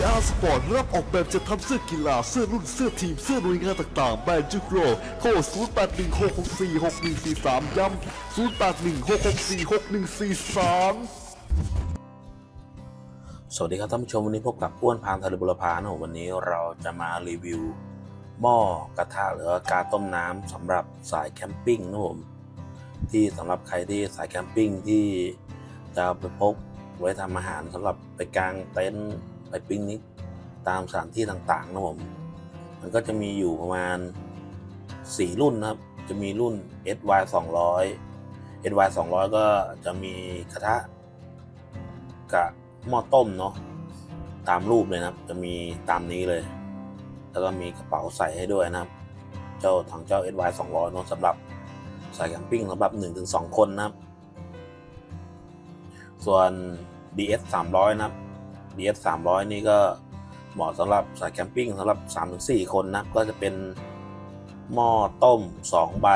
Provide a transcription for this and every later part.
VR Sport รับออกแบบจะทำเสื้อกีฬา เสื้อรุ่น เสื้อทีม เสื้อหน่วยงานต่างๆ แบรนด์จุกโรโทร0816646143 ย้ำ0816646143สวัสดีครับท่านผู้ชมวันนี้พบกับอ้วนพานทะเลบุรพานะวันนี้เราจะมารีวิว หม้อกระทะหรือกาต้มน้ำสำหรับสายแคมปิ้งนะผมที่สำหรับใครที่สายแคมปิ้งที่จะไปพกไว้ทำอาหารสำหรับไปกางเต็นท์ ไปปิกนิกตามสถานที่ต่างๆนะผม มันก็จะมีอยู่ประมาณ 4 รุ่นนะครับ จะมีรุ่น SY 200 SY 200 ก็จะมีกระทะกับหม้อต้มเนาะตามรูปเลยนะครับ จะมีตามนี้เลย แล้วก็มีกระเป๋าใส่ให้ด้วยนะครับ เจ้าทางเจ้า SY 200เนาะสำหรับสายแคมปิ้งสำหรับ 1-2 คนนะครับ ส่วน DS 300 นะครับ DS 300 นี่ก็เหมาะสำหรับสายแคมปิ้งสำหรับ 3-4 คนนะครับก็จะเป็นหม้อต้ม 2 ใบ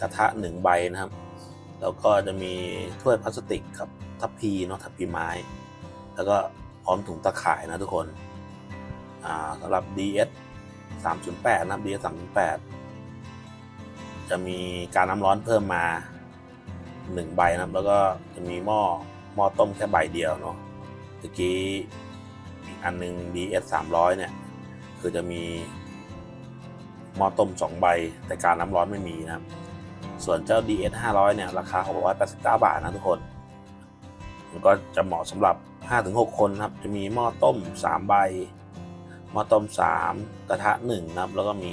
กระทะ 1 ใบนะครับ แล้วก็จะมีถ้วยพลาสติกกับทัพพีเนาะทัพพีไม้ แล้วก็พร้อมถุงตะข่ายนะทุกคนสำหรับ DS 308 นะครับ DS 308 จะมีการน้ำร้อนเพิ่มมา 1 ใบนะครับ แล้วก็จะมีหม้อหม้อต้มแค่ใบเดียวเนาะตะกี้อีก อันหนึ่ง DS 300 เนี่ย คือจะมีหม้อต้ม 2 ใบ แต่การน้ำร้อนไม่มีนะครับ ส่วนเจ้า DS 500 เนี่ย ราคา 689 บาทนะทุกคน มันก็จะเหมาะสำหรับ 5-6 คนนะครับ จะมีหม้อต้ม 3 ใบ หม้อต้ม 3 กระทะ 1 นะครับ แล้วก็มี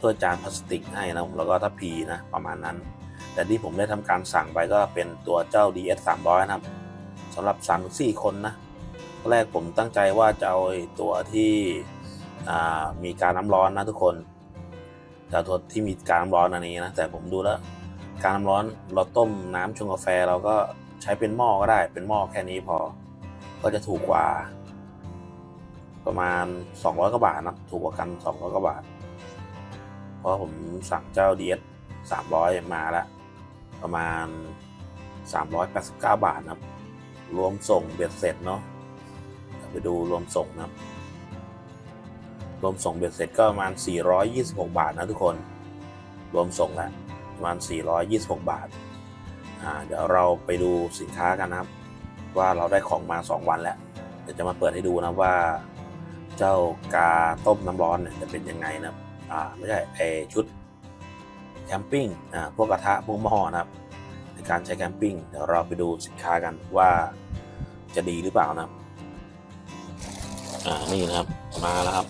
ถ้วยจานพลาสติกให้นะแล้วก็ทัพพีนะ ประมาณนั้น แต่ที่ผมได้ทำการสั่งไปก็เป็นตัวเจ้า DS 300 นะครับสำหรับ 3-4 คนนะ แรกผมตั้งใจว่าจะเอาตัวที่มีการน้ำร้อนนะทุกคนแต่ตัวที่มีการน้ำร้อนอันนี้นะแต่ผมดูแล้ว การน้ำร้อนเราต้มน้ำชงกาแฟเราก็ใช้เป็นหม้อก็ได้ เป็นหม้อแค่นี้พอ ก็จะถูกกว่า ประมาณ 200กว่าบาทนะถูกกว่ากัน 200กว่าบาท เพราะผมสั่งเจ้า DS 300มาแล้วประมาณ 389 บาทนะรวมส่งเบ็ดเสร็จเนาะ ไปดูรวมส่งนะครับ รวมส่งเบ็ดเสร็จก็ประมาณ 426 บาทนะทุกคน รวมส่งแล้วประมาณ 426 บาท อ่า เดี๋ยวเราไปดูสินค้ากันนะครับ ว่าเราได้ของมา 2 วันแล้ว เดี๋ยวจะมาเปิดให้ดูนะว่า เจ้ากาต้มน้ำร้อนเนี่ยจะเป็นยังไงนะอ่า ไม่ใช่ไอชุดแคมปิ้ง อ่า พวกกระทะพวกหม้อนะครับ ในการใช้แคมปิ้ง เดี๋ยวเราไปดูสินค้ากันว่าจะดีหรือเปล่านะครับ อ่านี่นะครับมาแล้วครับ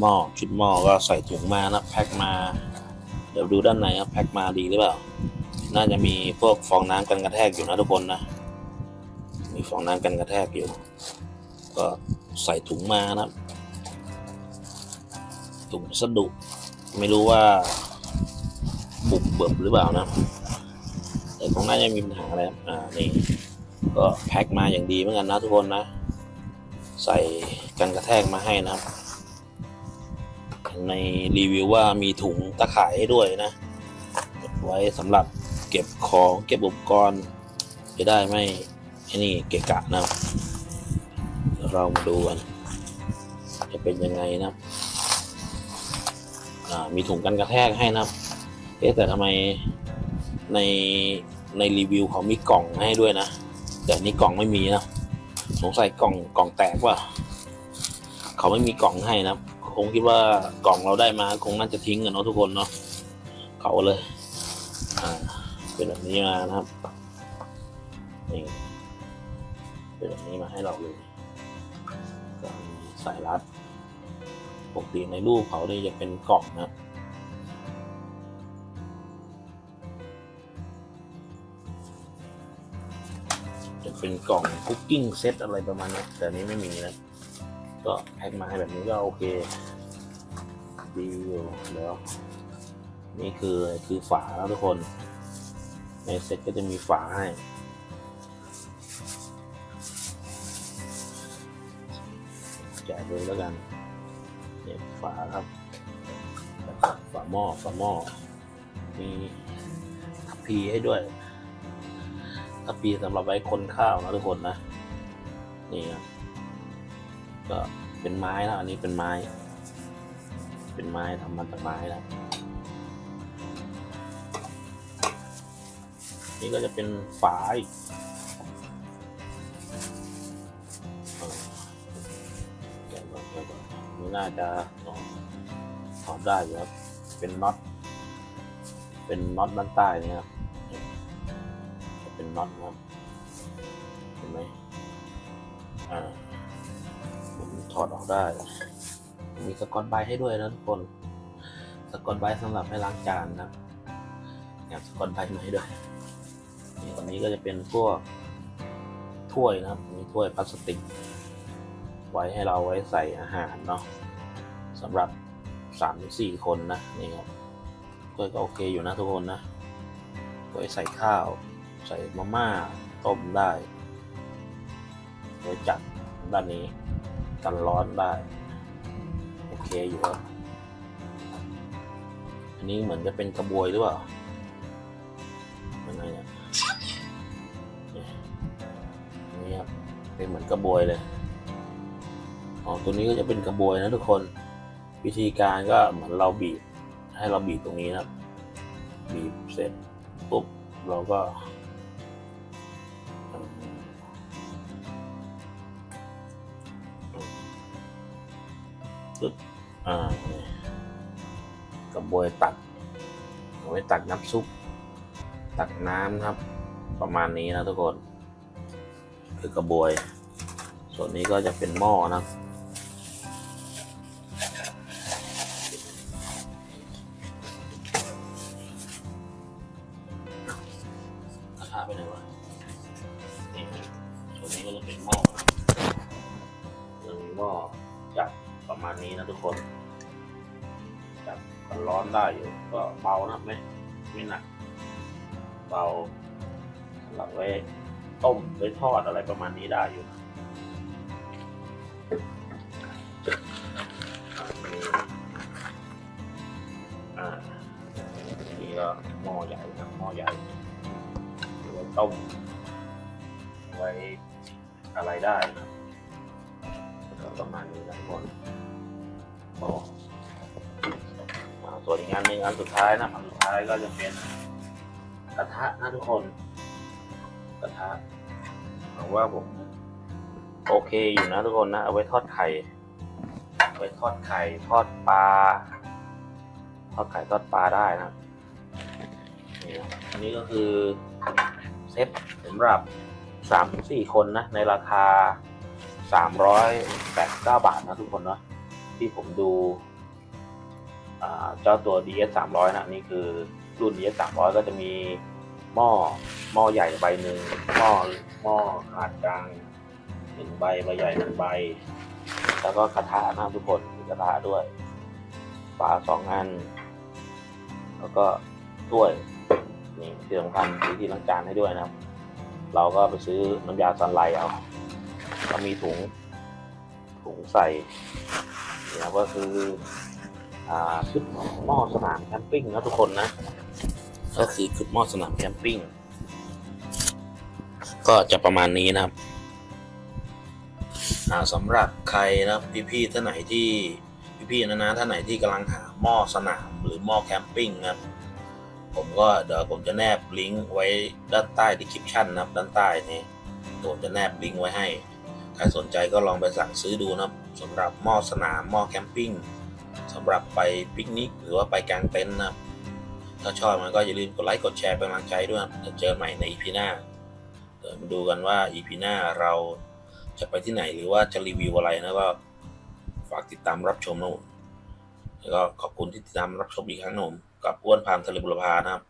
หม้อชุดหม้อก็ใส่ถุงมานะแพ็คมา เดี๋ยวดูด้านในครับแพ็คมาดีหรือเปล่า น่าจะมีพวกฟองน้ำกันกระแทกอยู่นะทุกคนนะ มีฟองน้ำกันกระแทกอยู่ ก็ใส่ถุงมานะถุงวัสดุไม่รู้ว่าบุกเบิบหรือเปล่านะแต่คงน่าจะมีปัญหาอะไรอ่านี่ก็แพ็คมาอย่างดีเหมือนกันนะทุกคนนะ ใส่กันกระแทกมาให้นะครับ ในรีวิวว่ามีถุงตะข่ายให้ด้วยนะ ไว้สำหรับเก็บของเก็บอุปกรณ์จะได้ไม่ไอ้นี่เกะกะนะครับเดี๋ยวเรามาดูกันจะเป็นยังไงนะครับมีถุงกันกระแทกให้นะครับเอ๊ะแต่ทำไมในในรีวิวเขามีกล่องให้ด้วยนะ แต่นนี่กล่องไม่มีนะ สงสัยกล่องกล่องแตกว่าเขาไม่มีกล่องให้นะคงคิดว่ากล่องเราได้มาคงน่าจะทิ้งกันเนาะทุกคนเนาะเขาเลยอ่าเป็นแบบนี้มานะครับนี่เป็นแบบนี้มาให้เราเลยก็มีสายรัดปกติในรูปเขาเนี่ยจะเป็นกล่องนะ จะเป็นกล่องคุกกิ้งเซตอะไรประมาณนี้แต่นี้ไม่มีนะ ก็แพ็คมาให้แบบนี้ก็โอเค ดีอยู่เดี๋ยวนี่คือคือฝาแล้วทุกคน ในเซตก็จะมีฝาให้แกะเลยแล้วกันเนี่ยฝาครับฝาหม้อฝาหม้อมีทัพพีให้ด้วย ทัพพีสำหรับไว้คนข้าวนะทุกคนนะนี่ครับก็เป็นไม้นะอันนี้เป็นไม้ เป็นไม้ทำมาจากไม้นะนี่ก็จะเป็นฝาอีกนี่น่าจะถอดได้ครับ เป็นน็อต เป็นน็อตด้านใต้นี่ครับ เป็นน็อตนครับเห็นไหมอ่าผมถอดออกได้ มีสกอตไบให้ด้วยนะทุกคน สกอตไบสำหรับให้ล้างจานนะครับสกอตไบมาให้ด้วยนี่วันนี้ก็จะเป็นพวกถ้วยนะครับ มีถ้วยพลาสติก ไว้ให้เราไว้ใส่อาหารเนาะสำหรับสามสี่คนนะนี่ครับถ้วยก็โอเคอยู่นะทุกคนนะไว้ใส่ข้าว ใส่มาม่าต้มได้ไว้จัดด้านนี้กันร้อนได้ โอเคอยู่ครับอันนี้เหมือนจะเป็นกระบวยหรือเปล่ายังไงเนี่ยนี่ครับเป็นเหมือนกระบวยเลยอ๋อตัวนี้ก็จะเป็นกระบวยนะทุกคนวิธีการก็เหมือนเราบีบให้เราบีบตรงนี้นะบีบเสร็จปุ๊บเราก็ ปึ๊บอ่าเนี่ยกระบวยตักเอาไว้ตักน้ำซุป ตักน้ำนะครับ ประมาณนี้นะทุกคน คือกระบวย ส่วนนี้ก็จะเป็นหม้อนะ ร้อนได้อยู่ก็เบานะไม่ไม่หนักเบาสำหรับไว้ต้มไว้ทอดอะไรประมาณนี้ได้อยู่มีอ่านี่ก็หม้อใหญ่นะหม้อใหญ่ไว้ต้มไว้อะไรได้นะประมาณนี้นะคนก็อ่า ส่วนอีกงานหนึ่งอันสุดท้ายนะอันสุดท้ายก็จะเป็นกระทะนะทุกคน กระทะหวังว่าผม โอเคอยู่นะทุกคนนะ เอาไว้ทอดไข่เอาไว้ทอดไข่ ทอดปลาทอดไข่ทอดปลาได้นะนี่นะอันนี้ก็คือเซตสำหรับสามถึงสี่คนนะ ในราคาสามร้อยแปดเก้าบาทนะทุกคนเนาะที่ผมดู เจ้าตัว DS 300นะนี่คือรุ่น DS 300 ก็จะมีหม้อหม้อใหญ่ใบหนึ่งหม้อหม้อขนาดกลางหนึ่งใบใบใหญ่หนึ่งใบ แล้วก็กระทะนะทุกคนมีกระทะด้วยฝาสองอัน แล้วก็ถ้วยนี่ที่สำคัญมีที่ล้างจานให้ด้วยนะครับ เราก็ไปซื้อน้ำยาซันไลเอาเรามีถุงถุงใส่นี่นะก็คือ ชุดหม้อสนามแคมปิ้งนะทุกคนนะ ก็คือชุดหม้อสนามแคมปิ้ง ก็จะประมาณนี้นะครับสำหรับใครนะพี่ๆท่านไหนที่พี่ๆนะนะท่านไหนที่กำลังหาหม้อสนามหรือหม้อแคมปิ้งนะครับผมก็เดี๋ยวผมจะแนบลิงก์ไว้ด้านใต้ดีคริปชั่นนะครับด้านใต้นี้ผมจะแนบลิงก์ไว้ให้ ใครสนใจก็ลองไปสั่งซื้อดูนะครับสำหรับหม้อสนามหม้อแคมปิ้ง สำหรับไปปิกนิกหรือว่าไปกางเต็นท์นะครับ ถ้าชอบมันก็อย่าลืมกดไลค์กดแชร์เป็นกำลังใจด้วยนะเจอใหม่ในอีพีหน้าเดี๋ยวมาดูกันว่าอีพีหน้าเราจะไปที่ไหนหรือว่าจะรีวิวอะไรนะก็ฝากติดตามรับชมนะแล้วก็ขอบคุณที่ติดตามรับชมอีกครั้งนะผมกับอ้วนพามทะเลบุรพานะครับ